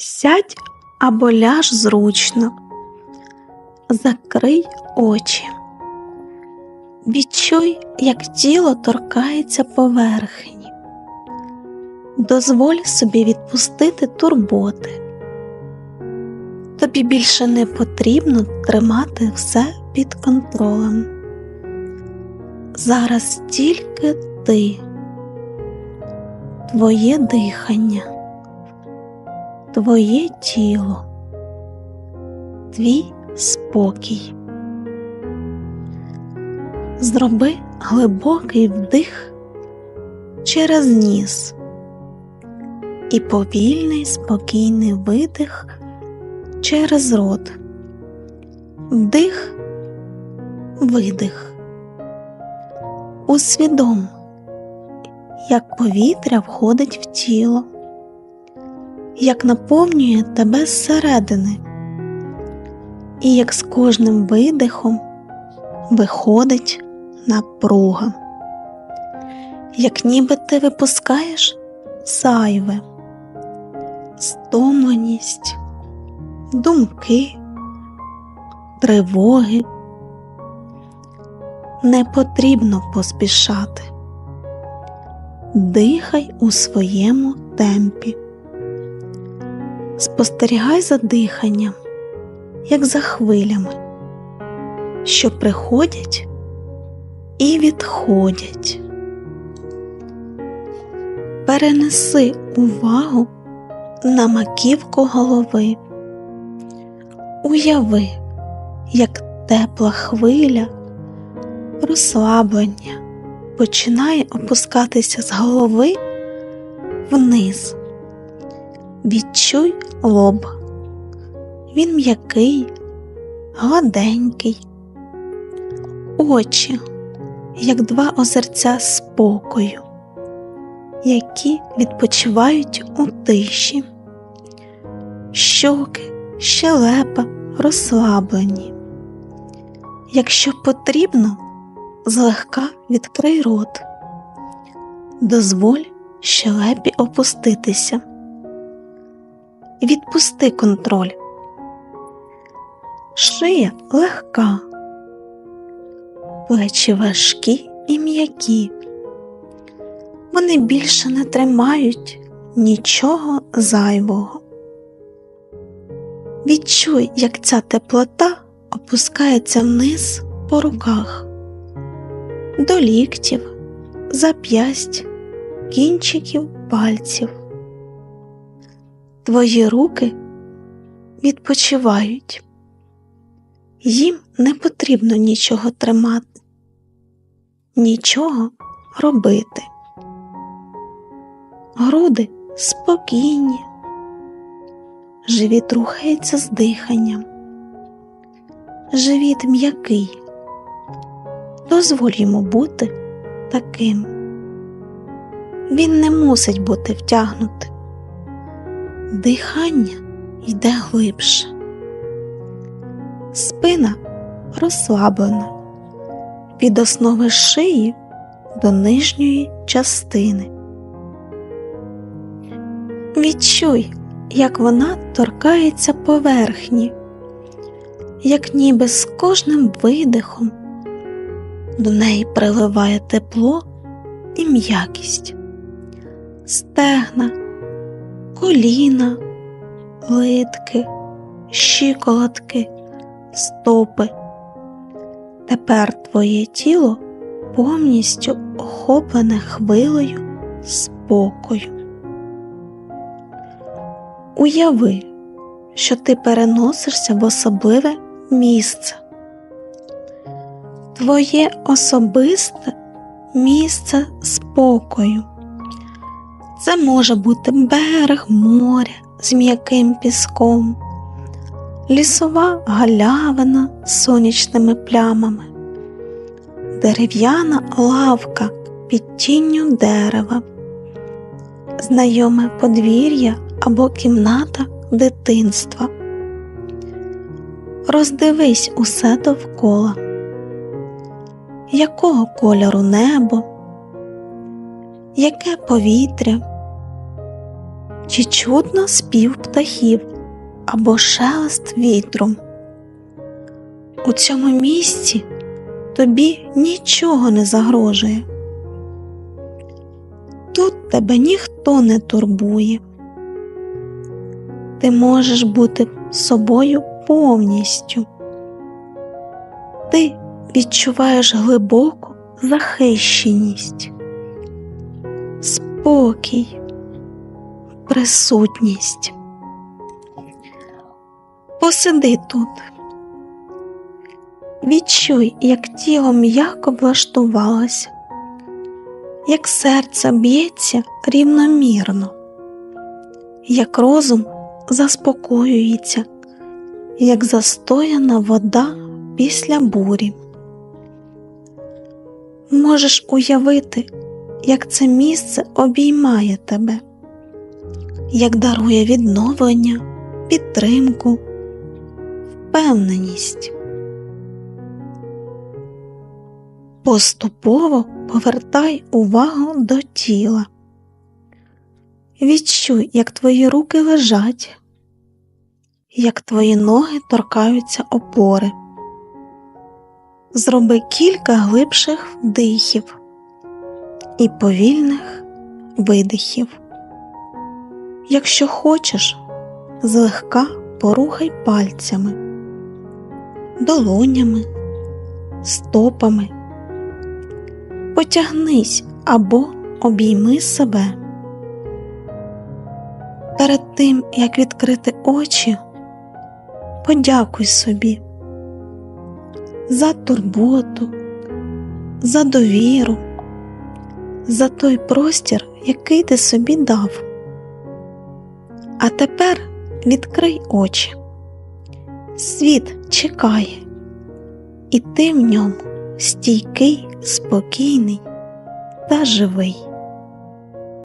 Сядь або ляж зручно, закрий очі. Відчуй, як тіло торкається поверхні. Дозволь собі відпустити турботи. Тобі більше не потрібно тримати все під контролем. Зараз тільки ти, твоє дихання, твоє тіло, твій спокій. Зроби глибокий вдих через ніс і повільний спокійний видих через рот. Вдих, видих. Усвідом, як повітря входить в тіло, як наповнює тебе зсередини, і як з кожним видихом виходить напруга, як ніби ти випускаєш зайве, стомленість, думки, тривоги. Не потрібно поспішати. Дихай у своєму темпі. Спостерігай за диханням, як за хвилями, що приходять і відходять. Перенеси увагу на маківку голови. Уяви, як тепла хвиля розслаблення починає опускатися з голови вниз. Відчуй лоб. Він м'який, гладенький, очі, як два озерця спокою, які відпочивають у тиші, щоки, щелепа розслаблені. Якщо потрібно, злегка відкрий рот, дозволь щелепі опуститися. Відпусти контроль. Шия легка, плечі важкі і м'які. Вони більше не тримають нічого зайвого. Відчуй, як ця теплота опускається вниз по руках, до ліктів, зап'ясть, кінчиків пальців. Твої руки відпочивають, їм не потрібно нічого тримати, нічого робити. Груди спокійні, живіт рухається з диханням, живіт м'який, дозволь йому бути таким. Він не мусить бути втягнутим. Дихання йде глибше, спина розслаблена. Від основи шиї до нижньої частини. Відчуй, як вона торкається поверхні, як ніби з кожним видихом до неї приливає тепло і м'якість, стегна, коліна, литки, щиколотки, стопи. Тепер твоє тіло повністю охоплене хвилею спокою. Уяви, що ти переносишся в особливе місце. Твоє особисте місце спокою. Це може бути берег моря з м'яким піском, лісова галявина з сонячними плямами, дерев'яна лавка під тінню дерева, знайоме подвір'я або кімната дитинства. Роздивись усе довкола, якого кольору небо, яке повітря, Чи чутно спів птахів або шелест вітру? У цьому місці тобі нічого не загрожує. Тут тебе ніхто не турбує. Ти можеш бути собою повністю. Ти відчуваєш глибоку захищеність, спокій, присутність. Посиди тут. Відчуй, як тіло м'яко влаштувалося, як серце б'ється рівномірно, як розум заспокоюється, як застояна вода після бурі. Можеш уявити, як це місце обіймає тебе, як дарує відновлення, підтримку, впевненість. Поступово повертай увагу до тіла. Відчуй, як твої руки лежать, як твої ноги торкаються опори. Зроби кілька глибших вдихів і повільних видихів. Якщо хочеш, злегка порухай пальцями, долонями, стопами. Потягнись або обійми себе. Перед тим, як відкрити очі, подякуй собі за турботу, за довіру, за той простір, який ти собі дав. А тепер відкрий очі. Світ чекає, і ти в ньому стійкий, спокійний та живий.